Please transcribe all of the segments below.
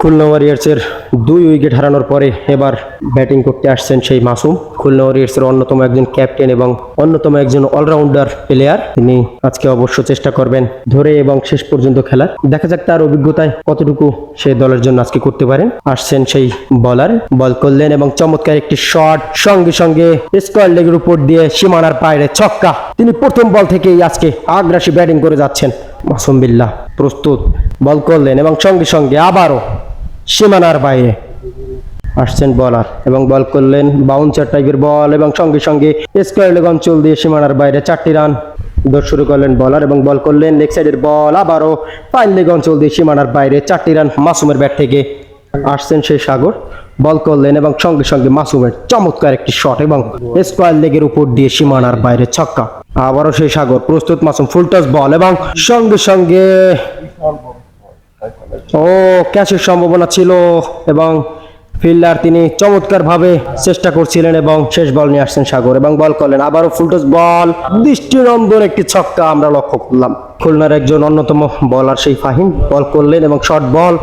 খুলনা ওয়ারিয়ার্সের দুই উইকেট হারানোর পরে এবার ব্যাটিং করতে আসছেন সেই মাসুম। খুলনা ওয়ারিয়ার্সের অন্যতম একজন ক্যাপ্টেন এবং অন্যতম একজন অলরাউন্ডার প্লেয়ার তিনি আজকে অবশ্য চেষ্টা করবেন ধরে এবং শেষ পর্যন্ত খেলার। দেখা যাক তার অভিজ্ঞতায় কতটুকু সে দলের জন্য আজকে করতে পারেন। আসছেন সেই বলার বল করলেন এবং চমৎকার একটি শট সঙ্গে সঙ্গে স্কোয়ার লেগের উপর দিয়ে সীমানার বাইরে ছক্কা। তিনি প্রথম বল থেকেই আজকে আগ্রাসী ব্যাটিং করে যাচ্ছেন। মাসুম বিল্লাহ প্রস্তুত। বল করলেন এবং সঙ্গে সঙ্গে আবারও সীমানার বাইরে। আসছেন বলার এবং বল করলেন বাউন্সার টাইপের বল এবং সঙ্গে সঙ্গে স্কোয়ার লেগ অঞ্চল দিয়ে সীমানার বাইরে চারটি রান দৌড় শুরু করলেন বলার এবং বল করলেন লেগ সাইডের বল আবারও ফাইন লেগ অঞ্চল দিয়ে সীমানার বাইরে চারটি রান মাসুমের ব্যাট থেকে। আসছেন সেই সাগর বল করলেন এবং সঙ্গে সঙ্গে মাসুমের চমৎকার একটি শট এবং স্কোয়ার লেগের উপর দিয়ে সীমানার বাইরে ছক্কা। আবারও সেই সাগর, প্রস্তুত মাসুম ফুল টাচ বল এবং সঙ্গে সঙ্গে ও ক্যাচের সম্ভাবনা ছিল এবং ফিল্ডার তিনি চমৎকারভাবে চেষ্টা করছিলেন এবং শেষ বল নিয়ে আসছেন সাগর এবং বল করলেন। আবারও ফুলটস বল, দৃষ্টিনন্দন একটি ছক্কা আমরা লক্ষ্য করলাম। খুলনার একজন অন্যতম বলার সেই ফাহিম বল করলেন এবং শর্ট বল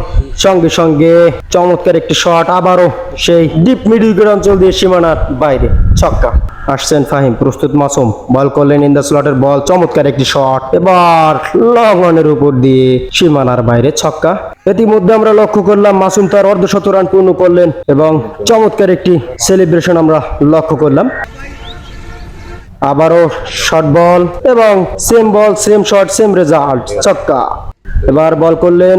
সঙ্গে সঙ্গে চমৎকার একটি শট আবারও সেই ডিপ মিডিল অঞ্চল দিয়ে সীমানার বাইরে। ছক্কা। আসছেন ফাহিম, প্রস্তুত মাসুম। বল করলেন ইন দ্য স্লটের বল, চমৎকার একটি শট এবার লং উপর দিয়ে সীমানার বাইরে ছক্কা। ইতিমধ্যে আমরা লক্ষ্য করলাম মাসুম তার অর্ধশত রান পূর্ণ করলেন এবং চমৎকার একটি সেলিব্রেশন আমরা লক্ষ্য করলাম। আবারও শর্ট বল এবং same ball same shot same result ছক্কা। এবার বল করলেন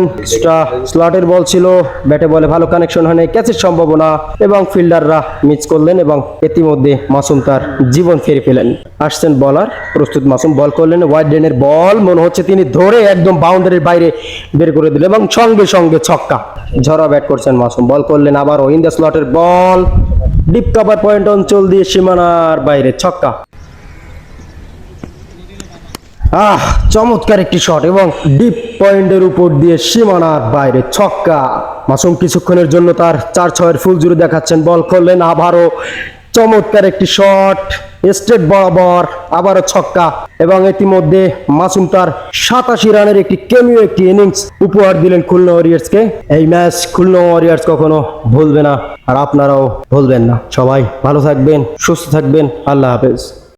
স্লটের বল ছিল। ব্যাটে বলে ভালো কানেকশন হয়নি ক্যাচের সম্ভাবনা এবং ফিল্ডাররা মিস করলেন এবং ইতিমধ্যে মাসুম তার জীবন ফিরে পেলেন। আসছেন বলার প্রস্তুত মাসুম, বল করলেন ওয়াইড ডেনের বল মনে হচ্ছে তিনি ধরে একদম বাউন্ডারির বাইরে বের করে দিলেন এবং সঙ্গে সঙ্গে ছক্কা। ঝরা ব্যাট করছেন মাসুম, বল করলেন আবারও ইন দ্য স্লটের বল ডিপ কভার পয়েন্ট অঞ্চল দিয়ে সীমানার বাইরে ছক্কা। আহ, চমৎকার একটি শট এবং ডিপ পয়েন্টের উপর দিয়ে সীমানার বাইরে ছক্কা। মাসুম কিছুক্ষণের জন্য তার চার ছয়ের ফুল জুড়ে দেখাচ্ছেন, বল করলেন আবারও। চমৎকার একটি শট স্টেট বরাবর আবারও ছক্কা এবং ইতিমধ্যে মাসুম তার সাতাশি রানের একটি কেমিও একটি ইনিংস উপহার দিলেন খুলনা ওয়ারিয়ার্সকে। এই ম্যাচ খুলনা ওয়ারিয়ার্স কখনো ভুলবে না আর আপনারাও ভুলবেন না। সবাই ভালো থাকবেন, সুস্থ থাকবেন। আল্লাহ হাফেজ।